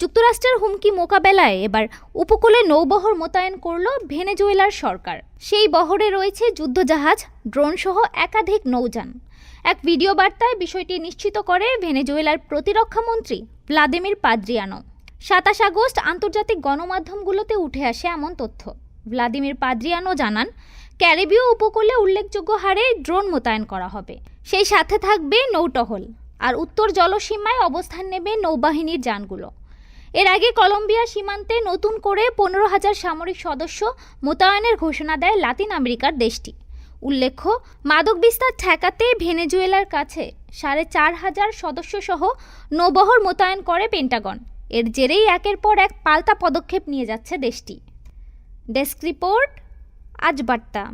যুক্তরাষ্ট্রের হুমকি মোকাবেলায় এবার উপকূলে নৌবহর মোতায়েন করল ভেনেজুয়েলার সরকার। সেই বহরে রয়েছে যুদ্ধজাহাজ, ড্রোন সহ একাধিক নৌযান। এক ভিডিও বার্তায় বিষয়টি নিশ্চিত করে ভেনেজুয়েলার প্রতিরক্ষা মন্ত্রী ভ্লাদিমির পাদ্রিয়ানো। সাতাশ আগস্ট আন্তর্জাতিক গণমাধ্যমগুলোতে উঠে আসে এমন তথ্য। ভ্লাদিমির পাদ্রিয়ানো জানান, ক্যারিবীয় উপকূলে উল্লেখযোগ্য হারে ড্রোন মোতায়েন করা হবে। সেই সাথে থাকবে নৌটহল। আর উত্তর জলসীমায় অবস্থান নেবে নৌবাহিনীর যানগুলো। এর আগে কলম্বিয়া সীমান্তে নতুন করে পনেরো হাজার সামরিক সদস্য মোতায়েনের ঘোষণা দেয় লাতিন আমেরিকার দেশটি। উল্লেখ্য, মাদক বিস্তার ঠেকাতে ভেনেজুয়েলার কাছে সাড়ে চার হাজার সদস্যসহ নৌবহর মোতায়েন করে পেন্টাগন। এর জেরেই একের পর এক পাল্টা পদক্ষেপ নিয়ে যাচ্ছে দেশটি। ডেস্ক রিপোর্ট, আজ বার্তা।